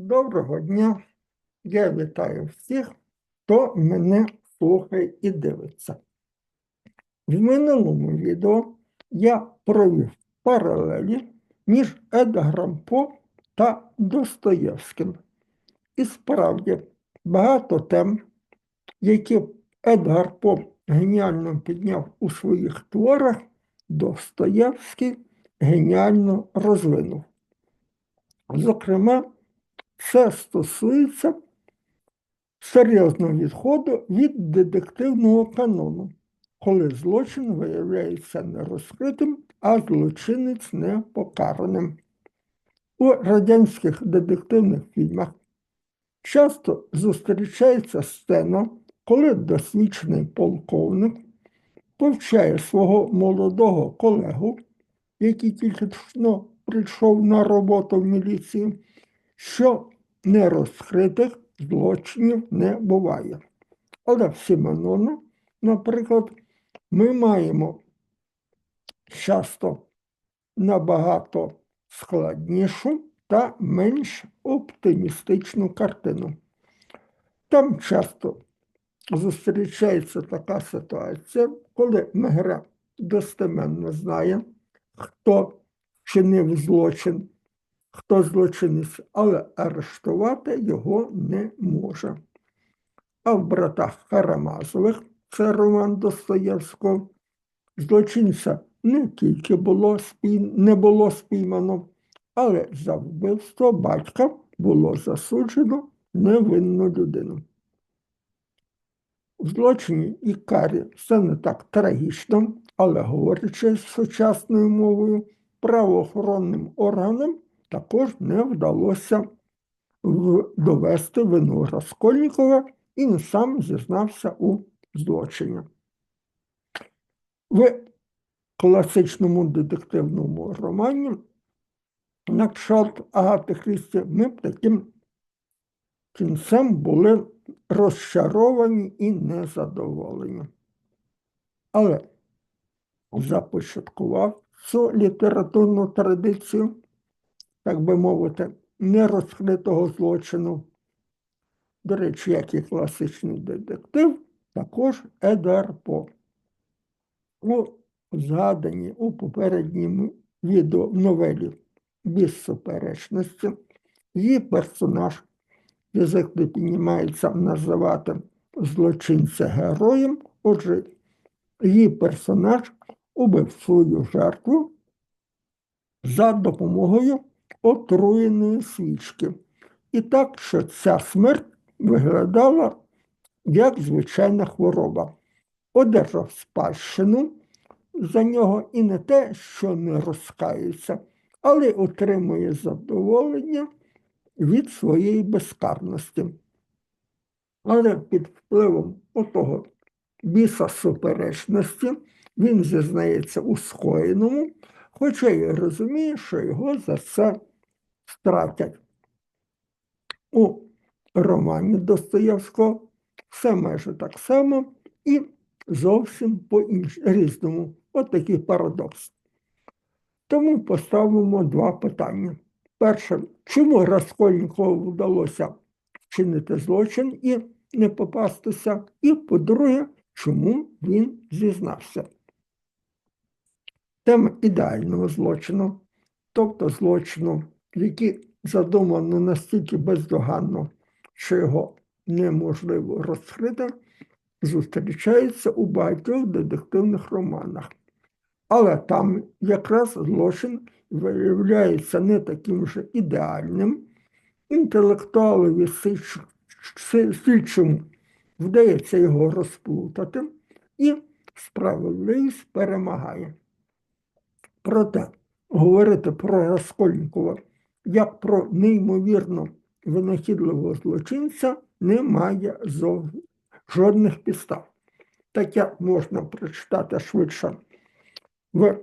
Доброго дня. Я вітаю всіх, хто мене слухає і дивиться. В минулому відео я провів паралелі між Едгаром По та Достоєвським. І справді багато тем, які Едгар По геніально підняв у своїх творах, Достоєвський геніально розвинув. Зокрема, це стосується серйозного відходу від детективного канону, коли злочин виявляється не розкритим, а злочинець не покараним. У радянських детективних фільмах часто зустрічається сцена, коли досвідчений полковник повчає свого молодого колегу, який тільки що прийшов на роботу в міліцію, що нерозкритих злочинів не буває. Але в Сіменону, наприклад, ми маємо часто набагато складнішу та менш оптимістичну картину. Там часто зустрічається така ситуація, коли Мегре достеменно знає, хто чинив злочин, хто злочинець, але арештувати його не може. А в братах Карамазових, це Роман Достоєвського, злочинця не тільки було спій... не було спіймано, але за вбивство батька було засуджено невинну людину. В злочині і карі все не так трагічно, але говорячи сучасною мовою, правоохоронним органам також не вдалося довести вину Раскольнікова, і він сам зізнався у злочині. В класичному детективному романі на кшталт Агати Христі ми б таким кінцем були розчаровані і незадоволені. Але започаткував цю літературну традицію, так би мовити, нерозкритого злочину. До речі, як і класичний детектив, також Едар По. У згаданій у попередньому відео в новелі без суперечності її персонаж, язик не піднімається називати злочинця героєм, отже, її персонаж убив свою жертву за допомогою отруєної свічки. І так, що ця смерть виглядала як звичайна хвороба. Одержав спадщину за нього і не те, що не розкається, але отримує задоволення від своєї безкарності. Але під впливом отого біса суперечності він зізнається у скоєному, хоча й розуміє, що його за це стратять. У романі Достоєвського все майже так само і зовсім по-різному. От такий парадокс. Тому поставимо два питання. Перше, чому Раскольникову вдалося вчинити злочин і не попастися? І по-друге, чому він зізнався? Тема ідеального злочину, тобто злочину, який задумано настільки бездоганно, що його неможливо розкрити, зустрічається у багатьох детективних романах. Але там якраз злочин виявляється не таким же ідеальним. Інтелектуалові слідч- слідчому вдається його розплутати, і справедливість перемагає. Проте говорити про Раскольникова як про неймовірно винахідливого злочинця немає жодних підстав. Таке можна прочитати швидше в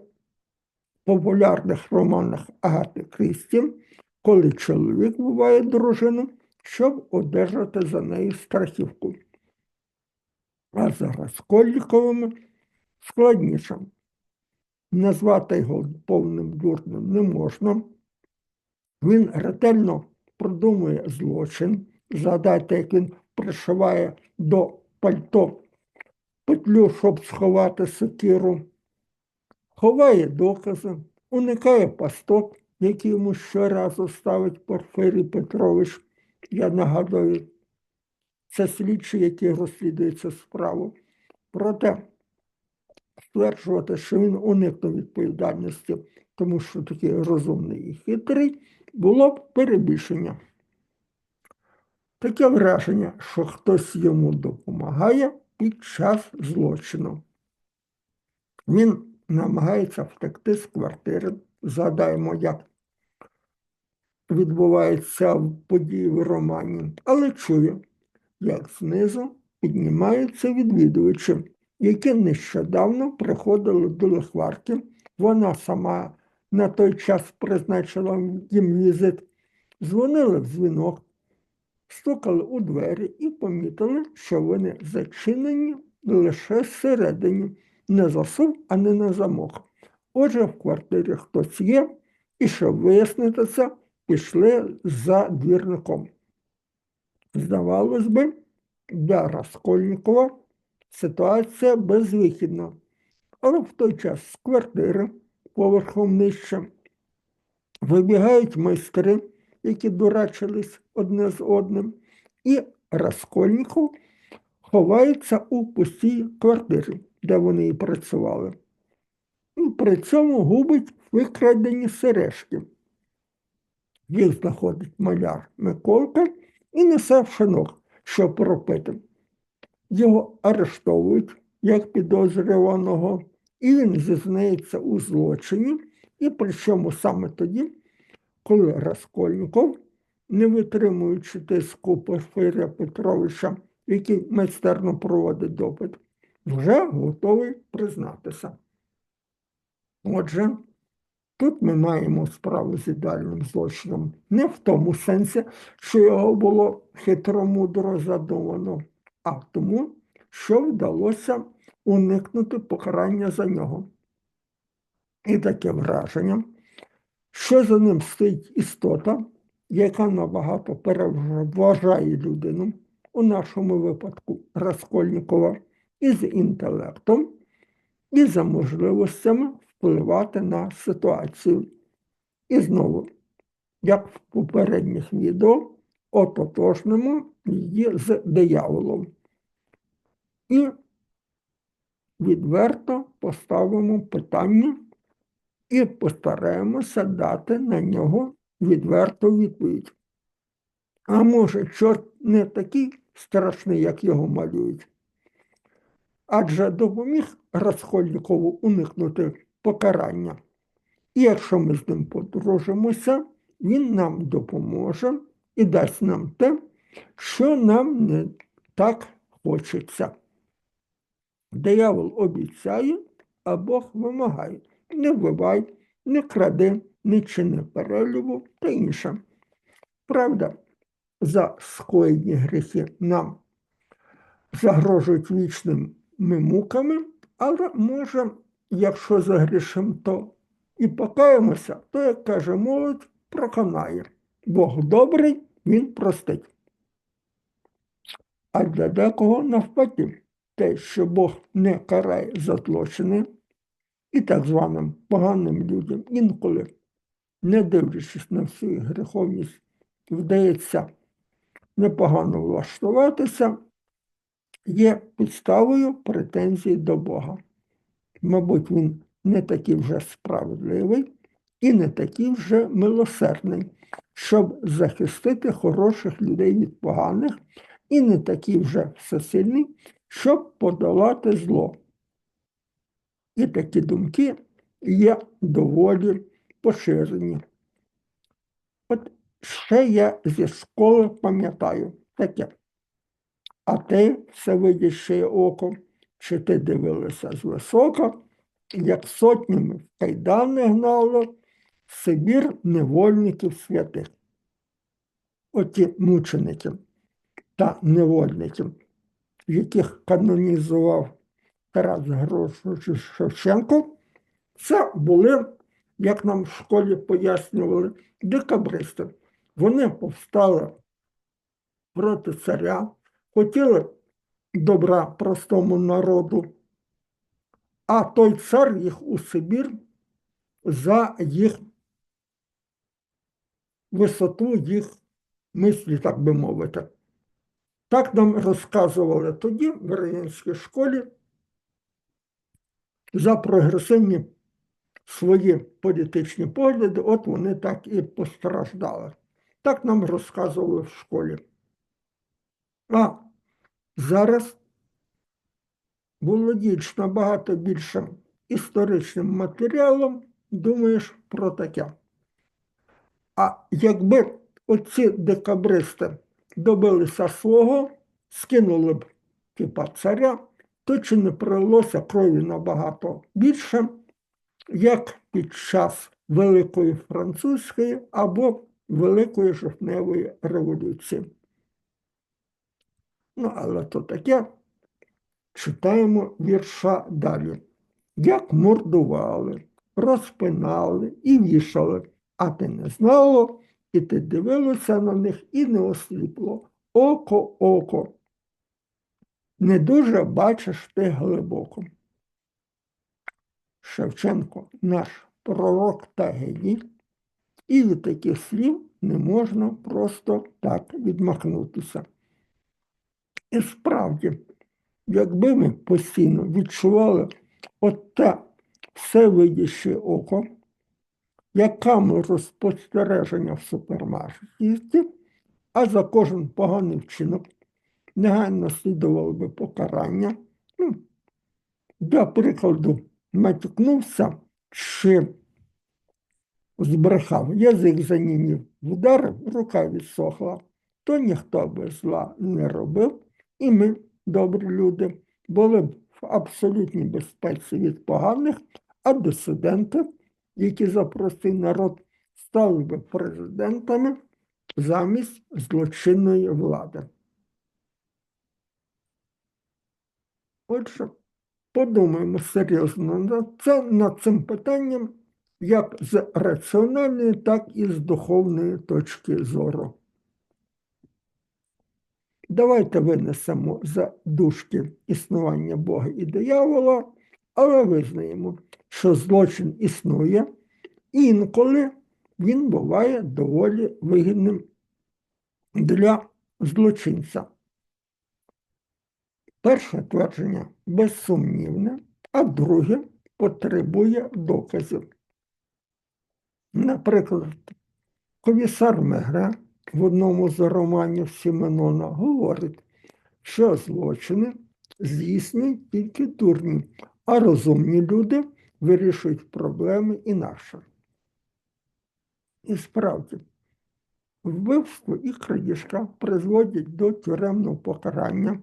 популярних романах Агати Крісті, коли чоловік буває дружину, щоб одержати за неї страхівку. А за Раскольниковими складніше. Назвати його повним дурним не можна. Він ретельно продумує злочин. Згадайте, як він пришиває до пальто петлю, щоб сховати сокиру, ховає докази, уникає пасток, які йому щоразу ставить Порфирій Петрович. Я нагадую, це слідчий, який розслідує цю справу. Проте стверджувати, що він уникнув відповідальності, тому що такий розумний і хитрий, було б перебільшення. Таке враження, що хтось йому допомагає під час злочину. Він намагається втекти з квартири. Згадаємо, як відбуваються події в романі, але чує, як знизу піднімаються відвідувачі, які нещодавно приходили до лихварки. Вона сама на той час призначила їм візит, дзвонили в дзвінок, стукали у двері і помітили, що вони зачинені лише зсередині, не засув, а не на замок. Отже, в квартирі хтось є, і щоб вияснити це, пішли за двірником. Здавалось би, для Раскольникова ситуація безвихідна. Але в той час з квартири поверхом нижче вибігають майстри, які дурачились одне з одним, і Раскольников ховається у пустій квартирі, де вони і працювали. І при цьому губить викрадені сережки. Їх знаходить маляр Миколка і несе в шинок, щоб пропити. Його арештовують як підозрюваного, і він зізнається у злочині, і причому саме тоді, коли Раскольников, не витримуючи тиску Порфиря Петровича, який майстерно проводить допит, вже готовий признатися. Отже, тут ми маємо справу з ідеальним злочином. Не в тому сенсі, що його було хитромудро задумано, а тому, що вдалося уникнути покарання за нього. І таке враження, що за ним стоїть істота, яка набагато переважає людину, у нашому випадку Раскольникова, із інтелектом, і за можливостями впливати на ситуацію. І знову, як в попередніх відео, ототожнимо її з дияволом. І відверто поставимо питання і постараємося дати на нього відверту відповідь. А може, чорт не такий страшний, як його малюють? Адже допоміг Раскольникову уникнути покарання. І якщо ми з ним подружимося, він нам допоможе і дасть нам те, що нам не так хочеться. Диявол обіцяє, а Бог вимагає. Не вбивай, не кради, не чини перелюбу та інше. Правда, за скоєні гріхи нам загрожують вічними муками, але може, якщо загрішимо, то і покаємося, то, як каже молодь, проконає. Бог добрий, він простить. А для декого навпаки, те, що Бог не карає за злочини і так званим поганим людям інколи, не дивлячись на всю гріховність, вдається непогано влаштуватися, є підставою претензій до Бога. Мабуть, він не такий вже справедливий і не такий вже милосердний, щоб захистити хороших людей від поганих, і не такий вже всесильний, щоб подолати зло. І такі думки є доволі поширені. От ще я зі школи пам'ятаю таке. А ти все видяще око, чи ти дивилася з висока, як сотнями в кайдани гнало Сибір невольників святих. Оті мученики та невольники, яких канонізував Тарас Грошович Шевченко, це були, як нам в школі пояснювали, декабристи. Вони повстали проти царя, хотіли добра простому народу, а той цар їх у Сибір за їх висоту їх мислі, так би мовити. Так нам розказували тоді в радянській школі за прогресивні свої політичні погляди, от вони так і постраждали. Так нам розказували в школі. А зараз володієш набагато більшим історичним матеріалом, думаєш про таке. А якби оці декабристи добилися свого, скинули б типа царя, то чи не пролилося крові набагато більше, як під час Великої Французької або Великої жовтневої революції. Ну, але то таке читаємо вірша далі. Як мордували, розпинали і вішали, а ти не знало, і ти дивилася на них і не осліпло. Око, око. Не дуже бачиш ти глибоко. Шевченко наш пророк та геній, і від таких слів не можна просто так відмахнутися. І справді, якби ми постійно відчували от те всевидяще око, як камеру спостереження в супермаркеті, а за кожен поганий вчинок негайно слідувало би покарання. Ну, Для прикладу, матюкнувся чи збрехав, язик занімів, вдарив, рука відсохла, то ніхто би зла не робив, і ми, добрі люди, були б в абсолютній безпеці від поганих, а дисиденти, які за простий народ стали би президентами замість злочинної влади. Отже, подумаємо серйозно над, це, над цим питанням як з раціональної, так і з духовної точки зору. Давайте винесемо за дужки існування Бога і диявола, але визнаємо, що злочин існує, інколи він буває доволі вигідним для злочинця. Перше твердження безсумнівне, а друге потребує доказів. Наприклад, комісар Мегре в одному з романів Сіменона говорить, що злочини здійснюють тільки дурні, а розумні люди вирішують проблеми інакше. І справді, вбивство і крадіжка призводять до тюремного покарання,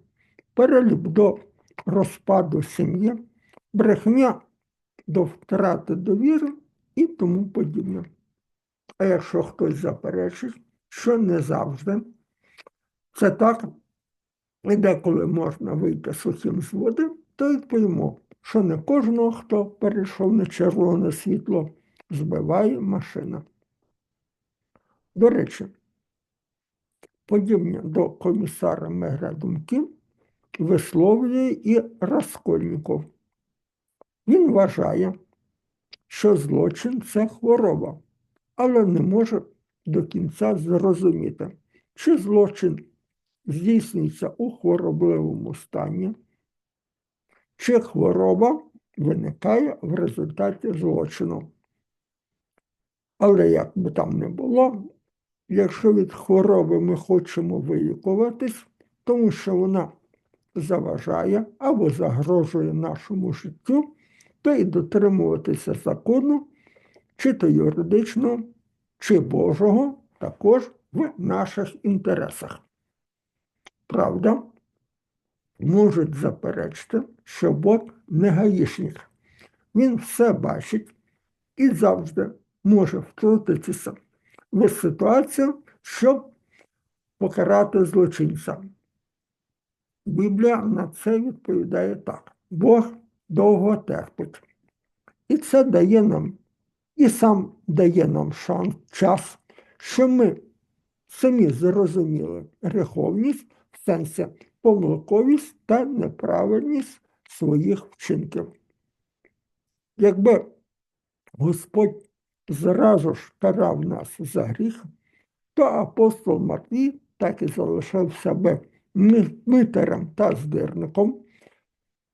переліп до розпаду сім'ї, брехня до втрати довіри і тому подібне. А якщо хтось заперечить, що не завжди, це так, і деколи можна вийти сухим з води, то відповімо, що не кожного, хто перейшов на червоне світло, збиває машина. До речі, подібні до комісара Мегре думки висловлює і Раскольніков. Він вважає, що злочин це хвороба, але не може до кінця зрозуміти, чи злочин здійснюється у хворобливому стані, чи хвороба виникає в результаті злочину. Але як би там не було, якщо від хвороби ми хочемо вилікуватись, тому що вона заважає або загрожує нашому життю, то й дотримуватися закону, чи то юридичного, чи Божого, також в наших інтересах. Правда, можуть заперечити, що Бог не гаїшник. Він все бачить і завжди може втрутитися в ситуацію, щоб покарати злочинця. Біблія на це відповідає так: Бог довго терпить. І це дає нам, і сам дає нам шанс, час, що ми самі зрозуміли гріховність в сенсі помилковість та неправильність своїх вчинків. Якби Господь зразу ж карав нас за гріх, то апостол Матвій так і залишився би ми- митарем та здирником.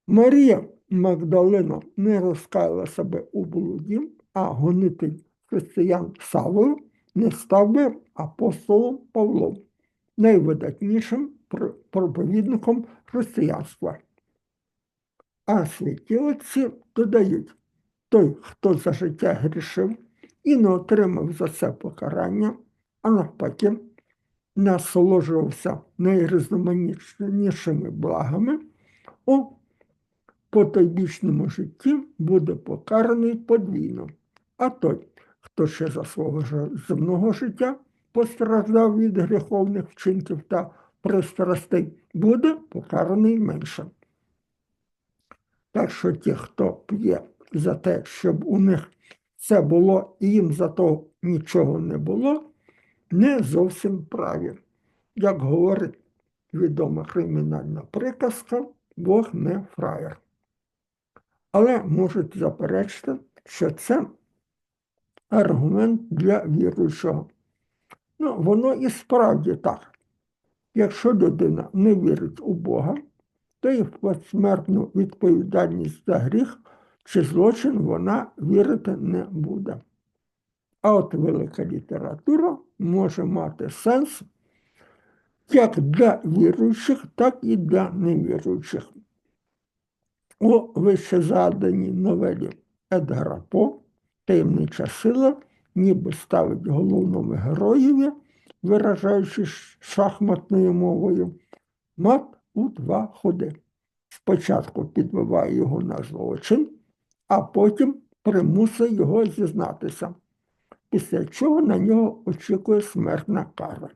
Марія Магдалина не розкаяла себе у блуді, а гонитель християн Савло не став би апостолом Павлом, найвидатнішим проповідником християнства. А святі отці додають, той, хто за життя грішив і не отримав за це покарання, а навпаки, насолоджувався найрізноманітнішими благами, у потойбічному житті буде покараний подвійно. А той, хто ще за свого земного життя постраждав від гріховних вчинків та пристрастей, буде покараний менше. Так що ті, хто п'є за те, щоб у них це було і їм за то нічого не було, не зовсім праві. Як говорить відома кримінальна приказка, Бог не фраєр. Але можуть заперечити, що це аргумент для віруючого. Ну, воно і справді так. Якщо людина не вірить у Бога, то і в посмертну відповідальність за гріх чи злочин вона вірити не буде. А от велика література може мати сенс як для віруючих, так і для невіруючих. У вищезаданій новелі Едгара По таємнича сила ніби ставить головному героєві, виражаючись шахматною мовою, мат у два ходи. Спочатку підбиває його на злочин, а потім примусить його зізнатися, після чого на нього очікує смертна кара.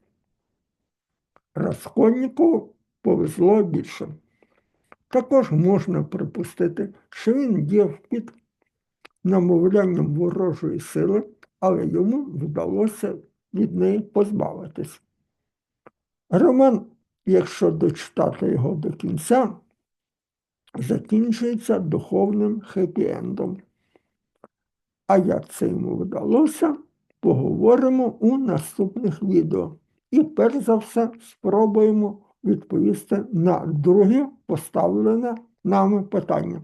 Раскольникову повезло більше. Також можна припустити, що він діяв під намовлянням ворожої сили, але йому вдалося від неї позбавитись. Роман, якщо дочитати його до кінця, закінчується духовним хеппі-ендом. А як це йому вдалося, поговоримо у наступних відео. І перш за все спробуємо відповісти на друге поставлене нами питання.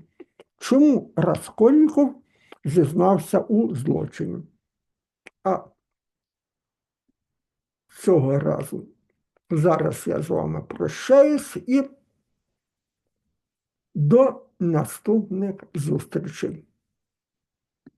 Чому Раскольников зізнався у злочині? А цього разу зараз я з вами прощаюсь і до наступних зустрічей.